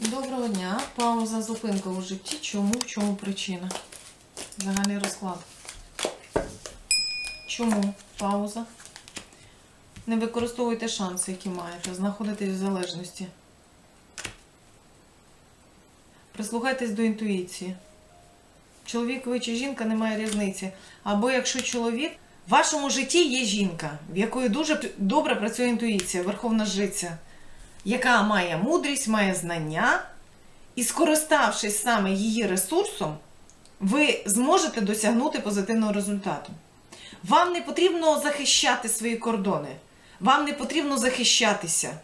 Доброго дня. Пауза, зупинка у житті. Чому? В чому причина? Загальний розклад. Чому пауза? Не використовуйте шанси, які маєте. Знаходитесь в залежності. Прислухайтесь до інтуїції. Чоловік ви чи жінка немає різниці. Або якщо чоловік, в вашому житті є жінка, в якої дуже добре працює інтуїція, верховна жриця, яка має мудрість, має знання, і скориставшись саме її ресурсом, ви зможете досягнути позитивного результату. Вам не потрібно захищати свої кордони. Вам не потрібно захищатися.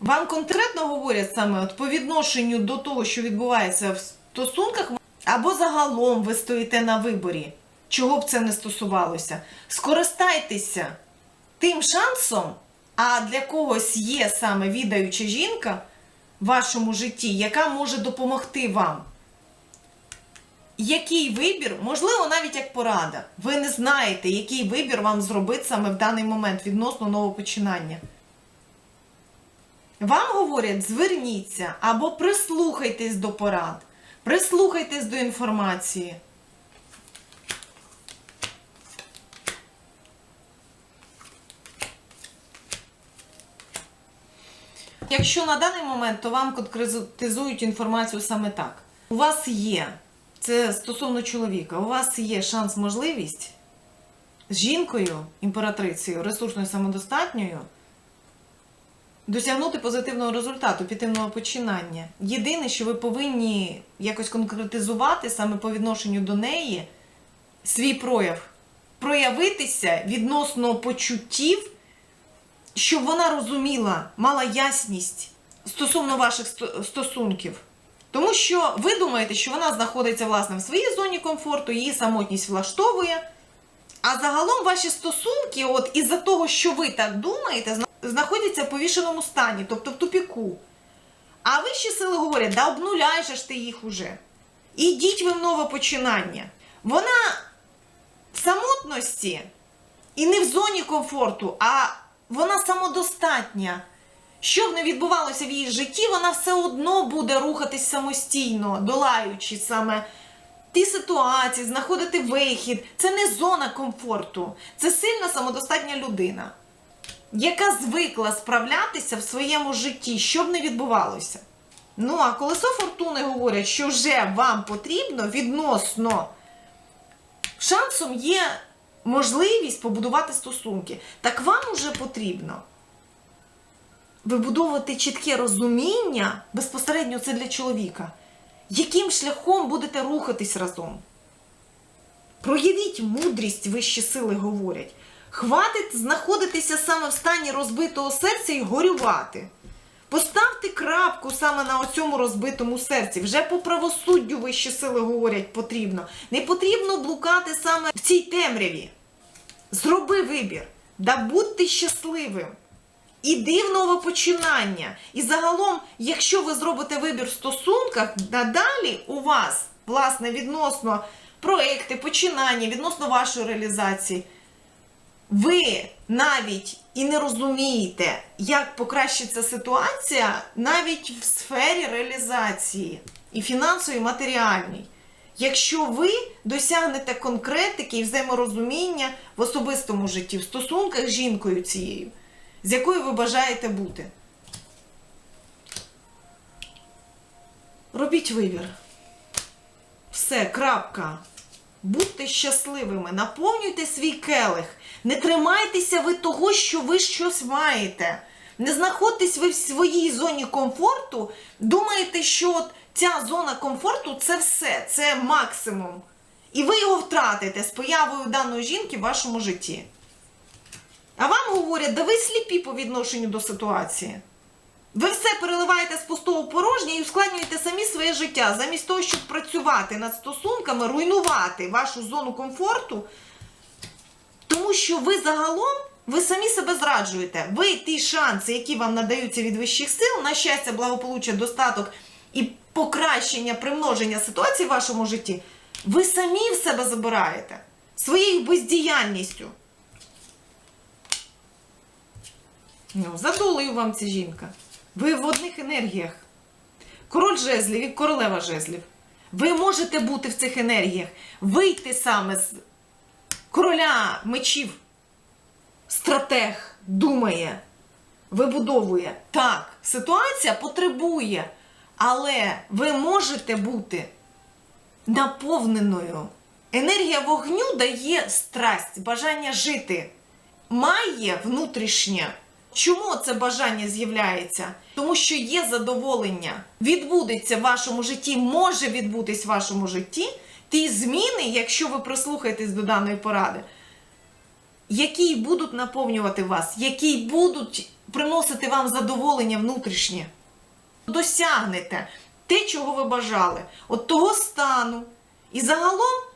Вам конкретно говорять саме от по відношенню до того, що відбувається в стосунках, або загалом ви стоїте на виборі, чого б це не стосувалося. Скористайтеся тим шансом, а для когось є саме відаюча жінка в вашому житті, яка може допомогти вам. Який вибір, можливо, навіть як порада. Ви не знаєте, який вибір вам зробити саме в даний момент відносно нового починання. Вам говорять, зверніться або прислухайтесь до порад, прислухайтесь до інформації. Якщо на даний момент, то вам конкретизують інформацію саме так. У вас є, це стосовно чоловіка, у вас є шанс, можливість з жінкою, імператрицею, ресурсною самодостатньою, досягнути позитивного результату, в починання. Єдине, що ви повинні якось конкретизувати саме по відношенню до неї свій прояв, проявитися відносно почуттів, щоб вона розуміла, мала ясність стосовно ваших стосунків. Тому що ви думаєте, що вона знаходиться власне в своїй зоні комфорту, її самотність влаштовує. А загалом ваші стосунки, от із-за того, що ви так думаєте, знаходяться в повішеному стані, тобто в тупіку. А вищі сили говорять, да обнуляй же ж ти їх уже. Ідіть ви в нове починання. Вона в самотності і не в зоні комфорту, а вона самодостатня. Що б не відбувалося в її житті, вона все одно буде рухатись самостійно, долаючи саме ті ситуації, знаходити вихід. Це не зона комфорту, це сильна самодостатня людина, яка звикла справлятися в своєму житті, що б не відбувалося. Ну, а колесо фортуни говорять, що вже вам потрібно відносно шансом є можливість побудувати стосунки. Так вам уже потрібно вибудовувати чітке розуміння безпосередньо це для чоловіка. Яким шляхом будете рухатись разом? Проявіть мудрість, вищі сили говорять. Хватить знаходитися саме в стані розбитого серця і горювати. Поставте крапку саме на оцьому розбитому серці. Вже по правосуддю вищі сили говорять потрібно. Не потрібно блукати саме в цій темряві. Зроби вибір, да будьте щасливим. Іди в нове починання. І загалом, якщо ви зробите вибір в стосунках, надалі у вас, власне, відносно проекти, починання, відносно вашої реалізації, ви навіть і не розумієте, як покращиться ситуація навіть в сфері реалізації і фінансової, і матеріальній. Якщо ви досягнете конкретики і взаєморозуміння в особистому житті, в стосунках з жінкою цією, з якою ви бажаєте бути. Робіть вибір. Все, крапка. Будьте щасливими, наповнюйте свій келих. Не тримайтеся ви того, що ви щось маєте. Не знаходьтесь ви в своїй зоні комфорту, думаєте, що от ця зона комфорту це все, це максимум. І ви його втратите з появою даної жінки в вашому житті. А вам говорять, да ви сліпі по відношенню до ситуації. Ви все переливаєте з пустого в порожнє і ускладнюєте самі своє життя, замість того, щоб працювати над стосунками, руйнувати вашу зону комфорту, тому що ви загалом ви самі себе зраджуєте. Ви ті шанси, які вам надаються від вищих сил, на щастя, благополуччя, достаток і покращення, примноження ситуації в вашому житті, ви самі в себе забираєте своєю бездіяльністю. Ну, за вам ця жінка. Ви в одних енергіях. Король жезлів і королева жезлів. Ви можете бути в цих енергіях, вийти саме з короля мечів. Стратег думає, вибудовує. Так, ситуація потребує, але ви можете бути наповненою. Енергія вогню дає страсть, бажання жити. Має внутрішнє. Чому це бажання з'являється? Тому що є задоволення. Відбудеться в вашому житті, може відбутись в вашому житті ті зміни, якщо ви прислухаєтесь до даної поради, які будуть наповнювати вас, які будуть приносити вам задоволення внутрішнє. Досягнете те, чого ви бажали, от того стану. І загалом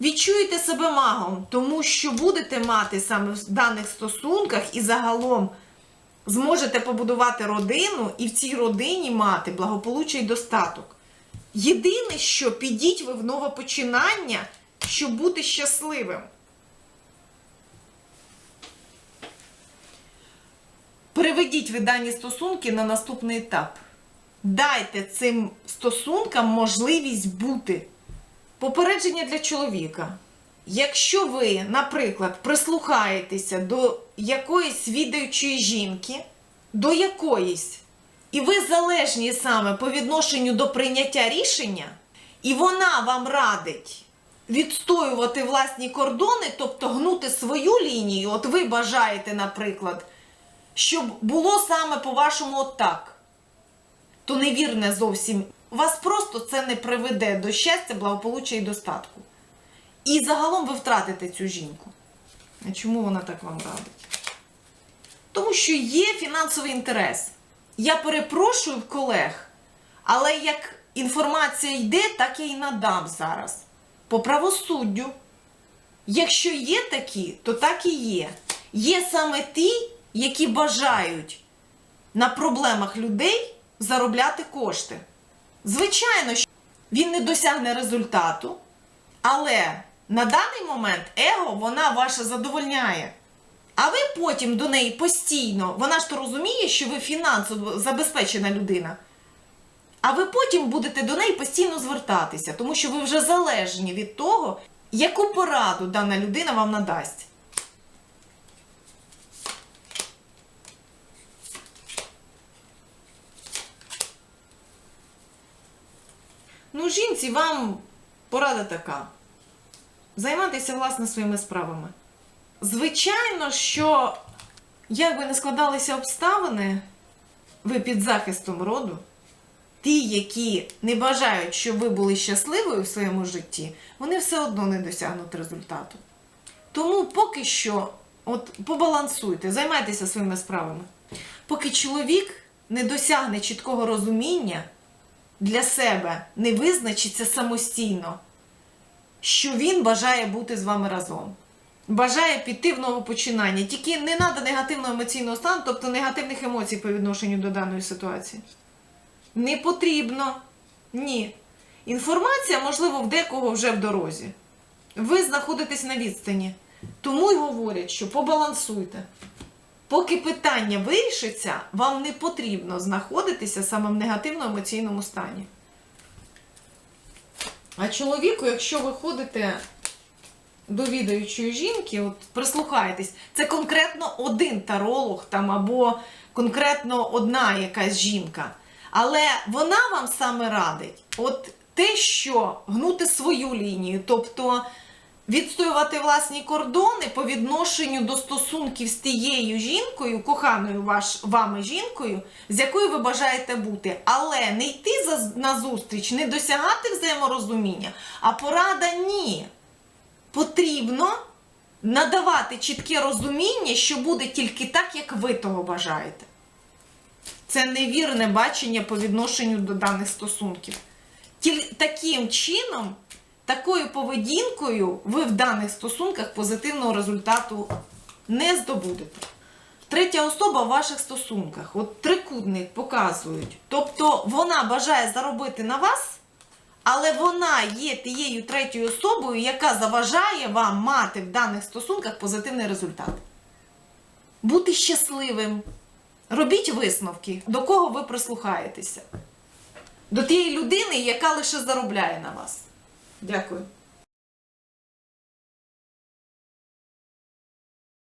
відчуєте себе магом, тому що будете мати саме в даних стосунках і загалом зможете побудувати родину і в цій родині мати благополуччя і достаток. Єдине, що підіть ви в нове починання, щоб бути щасливим. Переведіть ви дані стосунки на наступний етап. Дайте цим стосункам можливість бути. Попередження для чоловіка. Якщо ви, наприклад, прислухаєтеся до якоїсь відаючої жінки, до якоїсь, і ви залежні саме по відношенню до прийняття рішення, і вона вам радить відстоювати власні кордони, тобто гнути свою лінію, от ви бажаєте, наприклад, щоб було саме по-вашому отак, то невірне зовсім. Вас просто це не приведе до щастя, благополуччя і достатку. І загалом ви втратите цю жінку. А чому вона так вам радить? Тому що є фінансовий інтерес. Я перепрошую колег, але як інформація йде, так я і надам зараз. По правосуддю. Якщо є такі, то так і є. Є саме ті, які бажають на проблемах людей заробляти кошти. Звичайно, що він не досягне результату, але на даний момент его вона ваша задовольняє. А ви потім до неї постійно, вона ж то розуміє, що ви фінансово забезпечена людина. А ви потім будете до неї постійно звертатися, тому що ви вже залежні від того, яку пораду дана людина вам надасть. Жінці, вам порада така. Займатися власне своїми справами. Звичайно, що як би не складалися обставини, ви під захистом роду, ті, які не бажають, щоб ви були щасливою в своєму житті, вони все одно не досягнуть результату. Тому поки що, от побалансуйте, займайтеся своїми справами. Поки чоловік не досягне чіткого розуміння для себе, не визначиться самостійно, що він бажає бути з вами разом. Бажає піти в нове починання. Тільки не треба негативного емоційного стану, тобто негативних емоцій по відношенню до даної ситуації. Не потрібно. Ні. Інформація, можливо, в декого вже в дорозі. Ви знаходитесь на відстані. Тому й говорять, що побалансуйте. Поки питання вирішиться, вам не потрібно знаходитися саме в негативно-емоційному стані. А чоловіку, якщо ви ходите до відаючої жінки, от прислухайтесь, це конкретно один таролог там або конкретно одна якась жінка. Але вона вам саме радить, от те, що гнути свою лінію, тобто відстоювати власні кордони по відношенню до стосунків з тією жінкою, коханою ваш, вами жінкою, з якою ви бажаєте бути, але не йти на зустріч, не досягати взаєморозуміння, а порада ні. Потрібно надавати чітке розуміння, що буде тільки так, як ви того бажаєте. Це невірне бачення по відношенню до даних стосунків. Таким чином, такою поведінкою ви в даних стосунках позитивного результату не здобудете. Третя особа в ваших стосунках. От трикутник показують. Тобто вона бажає заробити на вас, але вона є тією третьою особою, яка заважає вам мати в даних стосунках позитивний результат. Бути щасливим, робіть висновки, до кого ви прислухаєтеся. До тієї людини, яка лише заробляє на вас. Дякую.